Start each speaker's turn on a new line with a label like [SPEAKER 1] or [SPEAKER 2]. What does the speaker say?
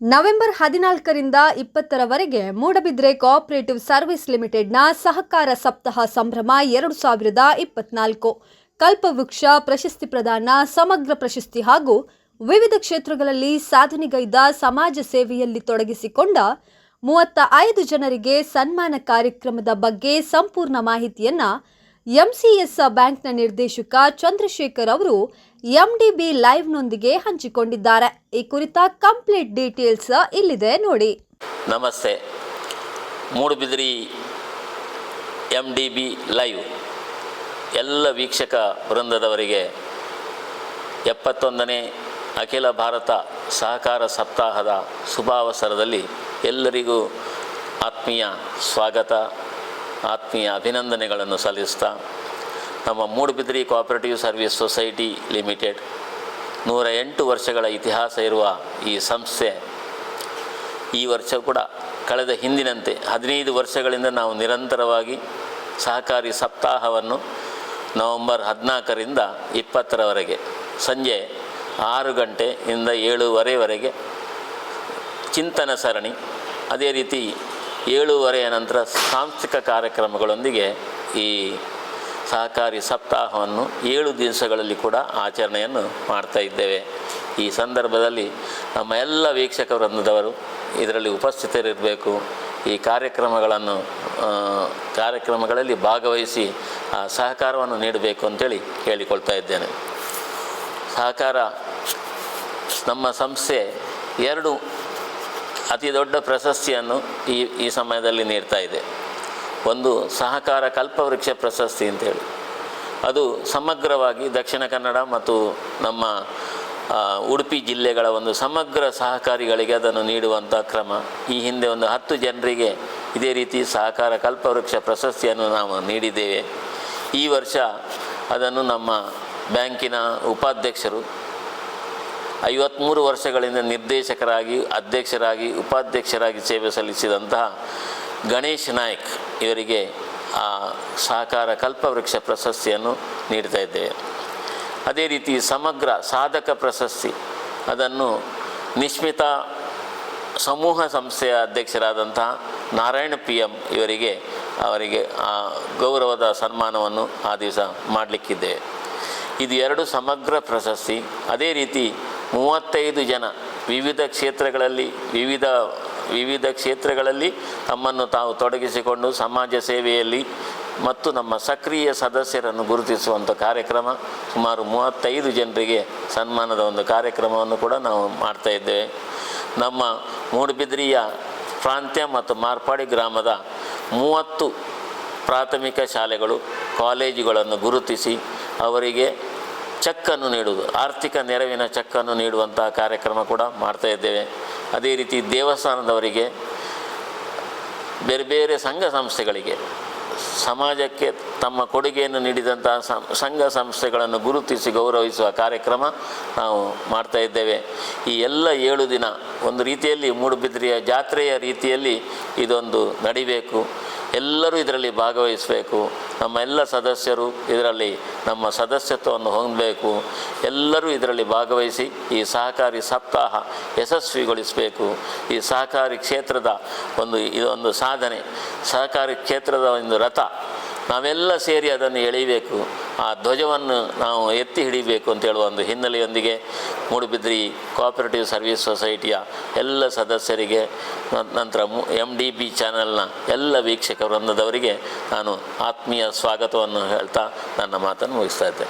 [SPEAKER 1] November ಹದಿನಾಲ್ಕರಿಂದ ಇಪ್ಪತ್ತರವರೆಗೆ Moodbidri cooperative service ಲಿಮಿಟೆಡ್ನ ಸಹಕಾರ ಸಪ್ತಾಹ ಸಂಭ್ರಮ ಎರಡು ಸಾವಿರದ ಇಪ್ಪತ್ನಾಲ್ಕು. ಕಲ್ಪವೃಕ್ಷ ಪ್ರಶಸ್ತಿ ಪ್ರದಾನ, ಸಮಗ್ರ ಪ್ರಶಸ್ತಿ ಹಾಗೂ ವಿವಿಧ ಕ್ಷೇತ್ರಗಳಲ್ಲಿ ಸಾಧನೆಗೈದ ಸಮಾಜ ಸೇವೆಯಲ್ಲಿ ತೊಡಗಿಸಿಕೊಂಡ ಮೂವತ್ತ ಐದು ಜನರಿಗೆ ಸನ್ಮಾನ ಕಾರ್ಯಕ್ರಮದ ಬಗ್ಗೆ ಸಂಪೂರ್ಣ ಮಾಹಿತಿಯನ್ನ ಎಂಸಿಎಸ್ ಬ್ಯಾಂಕ್ನ ನಿರ್ದೇಶಕ ಚಂದ್ರಶೇಖರ್ ಅವರು ಎಂಡಿಬಿ ಲೈವ್ನೊಂದಿಗೆ ಹಂಚಿಕೊಂಡಿದ್ದಾರೆ. ಈ ಕುರಿತ ಕಂಪ್ಲೀಟ್ ಡೀಟೇಲ್ಸ್ ಇಲ್ಲಿದೆ ನೋಡಿ.
[SPEAKER 2] ನಮಸ್ತೆ. Moodbidri M D B live. ಎಲ್ಲ ವೀಕ್ಷಕ ವೃಂದದವರಿಗೆ ಎಪ್ಪತ್ತೊಂದನೇ ಅಖಿಲ ಭಾರತ ಸಹಕಾರ ಸಪ್ತಾಹದ ಶುಭಾವಸರದಲ್ಲಿ ಎಲ್ಲರಿಗೂ ಆತ್ಮೀಯ ಸ್ವಾಗತ. ಆತ್ಮೀಯ ಅಭಿನಂದನೆಗಳನ್ನು ಸಲ್ಲಿಸ್ತಾ ನಮ್ಮ Moodbidri cooperative service society limited ನೂರ ಎಂಟು ವರ್ಷಗಳ ಇತಿಹಾಸ ಇರುವ ಈ ಸಂಸ್ಥೆ ಈ ವರ್ಷ ಕೂಡ ಕಳೆದ ಹಿಂದಿನಂತೆ ಹದಿನೈದು ವರ್ಷಗಳಿಂದ ನಾವು ನಿರಂತರವಾಗಿ ಸಹಕಾರಿ ಸಪ್ತಾಹವನ್ನು ನವೆಂಬರ್ ಹದಿನಾಲ್ಕರಿಂದ ಇಪ್ಪತ್ತರವರೆಗೆ ಸಂಜೆ ಆರು ಗಂಟೆಯಿಂದ ಏಳುವರೆವರೆಗೆ ಚಿಂತನ ಸರಣಿ. ಅದೇ ರೀತಿ ಏಳುವರೆಯ ನಂತರ ಸಾಂಸ್ಥಿಕ ಕಾರ್ಯಕ್ರಮಗಳೊಂದಿಗೆ ಈ ಸಹಕಾರಿ ಸಪ್ತಾಹವನ್ನು ಏಳು ದಿವಸಗಳಲ್ಲಿ ಕೂಡ ಆಚರಣೆಯನ್ನು ಮಾಡ್ತಾ ಇದ್ದೇವೆ. ಈ ಸಂದರ್ಭದಲ್ಲಿ ನಮ್ಮ ಎಲ್ಲ ವೀಕ್ಷಕ ವೃಂದದವರು ಇದರಲ್ಲಿ ಉಪಸ್ಥಿತರಿರಬೇಕು. ಈ ಕಾರ್ಯಕ್ರಮಗಳನ್ನು ಕಾರ್ಯಕ್ರಮಗಳಲ್ಲಿ ಭಾಗವಹಿಸಿ, ಆ, ಸಹಕಾರವನ್ನು ನೀಡಬೇಕು ಅಂತೇಳಿ ಕೇಳಿಕೊಳ್ತಾ ಇದ್ದೇನೆ. ಸಹಕಾರ ನಮ್ಮ ಸಂಸ್ಥೆ ಎರಡು ಅತಿ ದೊಡ್ಡ ಪ್ರಶಸ್ತಿಯನ್ನು ಈ ಈ ಸಮಯದಲ್ಲಿ ನೀಡ್ತಾ ಇದೆ. ಒಂದು ಸಹಕಾರ ಕಲ್ಪವೃಕ್ಷ ಪ್ರಶಸ್ತಿ ಅಂತೇಳಿ. ಅದು ಸಮಗ್ರವಾಗಿ ದಕ್ಷಿಣ ಕನ್ನಡ ಮತ್ತು ನಮ್ಮ ಉಡುಪಿ ಜಿಲ್ಲೆಗಳ ಒಂದು ಸಮಗ್ರ ಸಹಕಾರಿಗಳಿಗೆ ಅದನ್ನು ನೀಡುವಂಥ ಕ್ರಮ. ಈ ಹಿಂದೆ ಒಂದು ಹತ್ತು ಜನರಿಗೆ ಇದೇ ರೀತಿ ಸಹಕಾರ ಕಲ್ಪವೃಕ್ಷ ಪ್ರಶಸ್ತಿಯನ್ನು ನಾವು ನೀಡಿದ್ದೇವೆ. ಈ ವರ್ಷ ಅದನ್ನು ನಮ್ಮ ಬ್ಯಾಂಕಿನ ಉಪಾಧ್ಯಕ್ಷರು ಐವತ್ತ್ಮೂರು ವರ್ಷಗಳಿಂದ ನಿರ್ದೇಶಕರಾಗಿ, ಅಧ್ಯಕ್ಷರಾಗಿ, ಉಪಾಧ್ಯಕ್ಷರಾಗಿ ಸೇವೆ ಸಲ್ಲಿಸಿದಂತಹ ಗಣೇಶ್ ನಾಯ್ಕ್ ಇವರಿಗೆ ಆ ಸಹಕಾರ ಕಲ್ಪವೃಕ್ಷ ಪ್ರಶಸ್ತಿಯನ್ನು ನೀಡ್ತಾ ಇದ್ದೇವೆ. ಅದೇ ರೀತಿ ಸಮಗ್ರ ಸಾಧಕ ಪ್ರಶಸ್ತಿ, ಅದನ್ನು ನಿಶ್ಮಿತಾ ಸಮೂಹ ಸಂಸ್ಥೆಯ ಅಧ್ಯಕ್ಷರಾದಂತಹ ನಾರಾಯಣ ಪಿ ಎಂ ಇವರಿಗೆ ಅವರಿಗೆ ಆ ಗೌರವದ ಸನ್ಮಾನವನ್ನು ಆ ದಿವಸ ಮಾಡಲಿಕ್ಕಿದ್ದೇವೆ. ಇದು ಎರಡು ಸಮಗ್ರ ಪ್ರಶಸ್ತಿ. ಅದೇ ರೀತಿ ಮೂವತ್ತೈದು ಜನ ವಿವಿಧ ಕ್ಷೇತ್ರಗಳಲ್ಲಿ, ವಿವಿಧ ವಿವಿಧ ಕ್ಷೇತ್ರಗಳಲ್ಲಿ ತಮ್ಮನ್ನು ತಾವು ತೊಡಗಿಸಿಕೊಂಡು ಸಮಾಜ ಸೇವೆಯಲ್ಲಿ ಮತ್ತು ನಮ್ಮ ಸಕ್ರಿಯ ಸದಸ್ಯರನ್ನು ಗುರುತಿಸುವಂಥ ಕಾರ್ಯಕ್ರಮ, ಸುಮಾರು ಮೂವತ್ತೈದು ಜನರಿಗೆ ಸನ್ಮಾನದ ಒಂದು ಕಾರ್ಯಕ್ರಮವನ್ನು ಕೂಡ ನಾವು ಮಾಡ್ತಾ ಇದ್ದೇವೆ. ನಮ್ಮ ಮೂಡುಬಿದ್ರಿಯ ಪ್ರಾಂತ್ಯ ಮತ್ತು ಮಾರ್ಪಾಡಿ ಗ್ರಾಮದ ಮೂವತ್ತು ಪ್ರಾಥಮಿಕ ಶಾಲೆಗಳು, ಕಾಲೇಜುಗಳನ್ನು ಗುರುತಿಸಿ ಅವರಿಗೆ ಚೆಕ್ಕನ್ನು ನೀಡುವುದು, ಆರ್ಥಿಕ ನೆರವಿನ ಚೆಕ್ಕನ್ನು ನೀಡುವಂತಹ ಕಾರ್ಯಕ್ರಮ ಕೂಡ ಮಾಡ್ತಾ ಇದ್ದೇವೆ. ಅದೇ ರೀತಿ ದೇವಸ್ಥಾನದವರಿಗೆ, ಬೇರೆ ಬೇರೆ ಸಂಘ ಸಂಸ್ಥೆಗಳಿಗೆ, ಸಮಾಜಕ್ಕೆ ತಮ್ಮ ಕೊಡುಗೆಯನ್ನು ನೀಡಿದಂತಹ ಸಂಘ ಸಂಸ್ಥೆಗಳನ್ನು ಗುರುತಿಸಿ ಗೌರವಿಸುವ ಕಾರ್ಯಕ್ರಮ ನಾವು ಮಾಡ್ತಾ ಇದ್ದೇವೆ. ಈ ಎಲ್ಲ ಏಳು ದಿನ ಒಂದು ರೀತಿಯಲ್ಲಿ ಮೂಡುಬಿದ್ರಿಯ ಜಾತ್ರೆಯ ರೀತಿಯಲ್ಲಿ ಇದೊಂದು ನಡಿಬೇಕು. ಎಲ್ಲರೂ ಇದರಲ್ಲಿ ಭಾಗವಹಿಸಬೇಕು. ನಮ್ಮ ಎಲ್ಲ ಸದಸ್ಯರು ಇದರಲ್ಲಿ ನಮ್ಮ ಸದಸ್ಯತ್ವವನ್ನು ಹೊಂದಬೇಕು. ಎಲ್ಲರೂ ಇದರಲ್ಲಿ ಭಾಗವಹಿಸಿ ಈ ಸಹಕಾರಿ ಸಪ್ತಾಹ ಯಶಸ್ವಿಗೊಳಿಸಬೇಕು. ಈ ಸಹಕಾರಿ ಕ್ಷೇತ್ರದ ಒಂದು ಇದೊಂದು ಸಾಧನೆ, ಸಹಕಾರಿ ಕ್ಷೇತ್ರದ ಒಂದು ರಥ, ನಾವೆಲ್ಲ ಸೇರಿ ಅದನ್ನು ಎಳಿಬೇಕು ಆ ಧ್ವಜವನ್ನು ನಾವು ಎತ್ತಿ ಹಿಡಿಬೇಕು ಅಂತ ಹೇಳುವ ಒಂದು ಹಿನ್ನೆಲೆಯೊಂದಿಗೆ ಮೂಡುಬಿದ್ರಿ ಕೋಆಪರೇಟಿವ್ ಸರ್ವಿಸ್ ಸೊಸೈಟಿಯ ಎಲ್ಲ ಸದಸ್ಯರಿಗೆ ನಂತರ ಎಂ ಡಿ ಬಿ ಚಾನೆಲ್ನ ಎಲ್ಲ ವೀಕ್ಷಕ ವೃಂದದವರಿಗೆ ನಾನು ಆತ್ಮೀಯ ಸ್ವಾಗತವನ್ನು ಹೇಳ್ತಾ ನನ್ನ ಮಾತನ್ನು ಮುಗಿಸ್ತಾ ಇದ್ದೆ